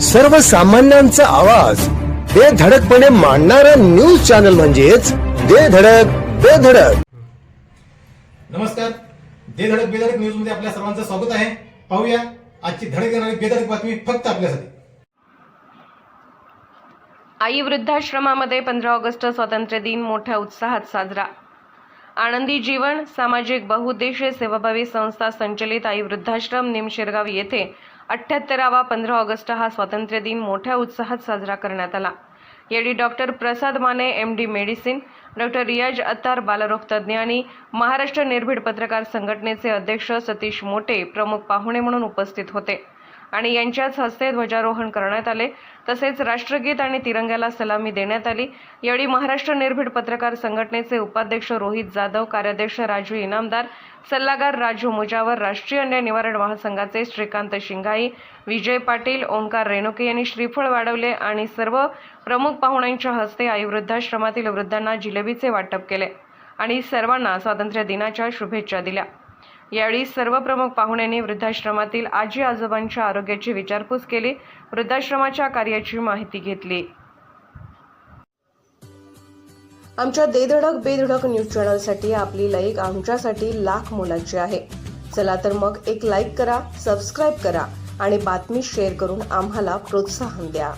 सर्वसामान्यांचा आवाज. बेधडकपणे मांडणारा न्यूज चॅनल म्हणजेच बेधडक बेधडक नमस्कार. दे धडक बेधडक न्यूजमध्ये आपल्या सर्वांचं स्वागत आहे. पाहूया आजची धडक येणारी बेधडक बातमी फक्त आपल्यासाठी. आई वृद्धाश्रमामध्ये पंधरा ऑगस्ट स्वातंत्र्य दिन मोठ्या उत्साहात साजरा. आनंदी जीवन सामाजिक बहुउद्देशीय सेवाभावी संस्था संचलित आई वृद्धाश्रम निमशिरगाव येथे अठ्ठ्याहत्तरावा पंधरा ऑगस्ट हा स्वातंत्र्य दिन मोठ्या उत्साहात साजरा करण्यात आला. यावेळी doctor Prasad Mane M D medicine doctor Riyaz Attar बालरोग तज्ज्ञ आणि महाराष्ट्र निर्भीड पत्रकार संघटनेचे अध्यक्ष सतीश मोटे प्रमुख पाहुणे म्हणून उपस्थित होते. आणि यांच्याच हस्ते ध्वजारोहण करण्यात आले. तसेच राष्ट्रगीत आणि तिरंग्याला सलामी देण्यात आली. यावेळी महाराष्ट्र निर्भीड पत्रकार संघटनेचे उपाध्यक्ष रोहित जाधव कार्याध्यक्ष राजू इनामदार सल्लागार राजू मुजावर राष्ट्रीय अन्याय निवारण महासंघाचे श्रीकांत शिंगाई विजय पाटील ओंकार रेणुके यांनी श्रीफळ वाढवले आणि सर्व प्रमुख पाहुण्यांच्या हस्ते आई वृद्धाश्रमातील वृद्धांना जिलेबीचे वाटप केले आणि सर्वांना स्वातंत्र्य दिनाच्या शुभेच्छा दिल्या. यावेळी सर्व प्रमुख पाहुण्यांनी वृद्धाश्रमातील आजी आजोबांच्या आरोग्याची विचारपूस केली. वृद्धाश्रमाच्या कार्याची माहिती घेतली. आमच्या देधडक बेधडक न्यूज चॅनलसाठी आपली लाईक आमच्यासाठी लाख मोलाची आहे. चला तर मग एक लाईक करा सबस्क्राईब करा आणि बातमी शेअर करून आम्हाला प्रोत्साहन द्या.